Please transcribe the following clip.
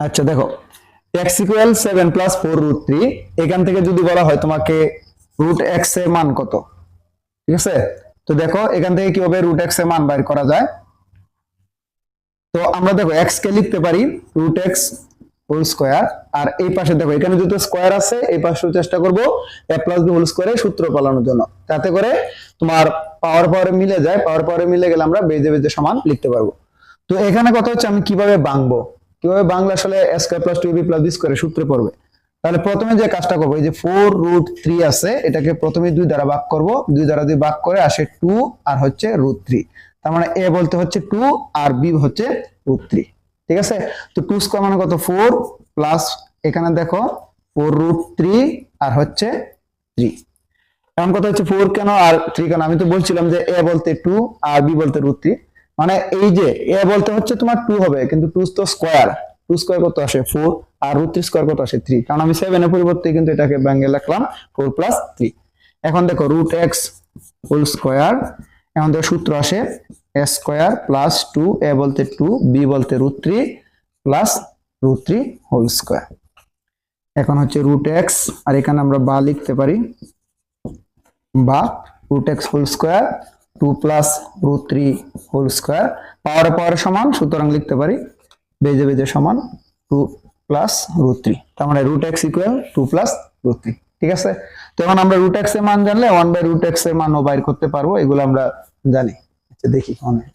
আচ্ছা দেখো X equal seven plus four root three এখান থেকে যদি বলা হয় তোমাকে রুট এক্সের মান কত? ঠিক আছে? তো দেখো, এখান থেকে কীভাবে রুট এক্সের মান বাইর করা যায়। তো আমরা দেখো এক্স কে লিখতে পারি রুট এক্স হোল স্কোয়ার আর এই পাশে দেখো, এখানে দুটো স্কোয়ার আছে, এই পাশে চেষ্টা করব এ প্লাস বি হোল স্কোয়ারের সূত্র পালানোর জন্য। তাতে করে তোমার পাওয়ার পাওয়ারে মিলে যায় পাওয়ার পাওয়ারে মিলে গেলে আমরা বেজে বেজে সমান লিখতে পারব। তো এখানে কথা হচ্ছে আমি কীভাবে বাংবো কীভাবে বাংলা আসলে a square plus two b plus b স্কোয়ারের সূত্রে পড়বে? তাহলে প্রথমে যে কাজটা করব, এই যে ফোর রুট থ্রি আছে, এটাকে প্রথমে দুই দ্বারা ভাগ করব। দুই দ্বারা দুই ভাগ করে আসে টু আর হচ্ছে রুট থ্রি তার মানে এ বলতে হচ্ছে টু আর বি হচ্ছে রুট থ্রি ঠিক আছে? তো টু স্কোয়ার মানে কত? ফোর প্লাস এখানে দেখো ফোর রুট থ্রি আর হচ্ছে থ্রি এখন কথা হচ্ছে ফোর কেন আর থ্রি কেন? আমি তো বলছিলাম যে এ বলতে টু আর বি বলতে রুট থ্রি মানে এই যে, এ বলতে হচ্ছে তোমার টু হবে, কিন্তু টু তো স্কোয়ার টু স্কোয়ার কত আসে? ফোর আর রুট থ্রি স্কোয়ার কত আসে? থ্রি কারণ আমি সেভেন এর পরিবর্তে কিন্তু এটাকে ব্যাঙ্গে লিখলাম ফোর প্লাস থ্রি এখন দেখো রুট এক্স হোল স্কোয়ার এখন দেখো সূত্র আসে a square plus two a বলতে টু বি বলতে root three plus root three whole square এখন হচ্ছে রুট এক্স আর এখানে আমরা বা লিখতে পারি, বা root x whole square two plus root three whole square, power power সমান, সুতরাং লিখতে পারি বেজে বেজে সমান টু প্লাস রুট থ্রি। তার মানে root x equal two plus root three, ঠিক আছে? তো এখন আমরা রুট এক্সের মান জানলে ওয়ান বাই রুট এক্সের মানও বাইর করতে পারব, এগুলো আমরা জানি। আচ্ছা দেখি অনেক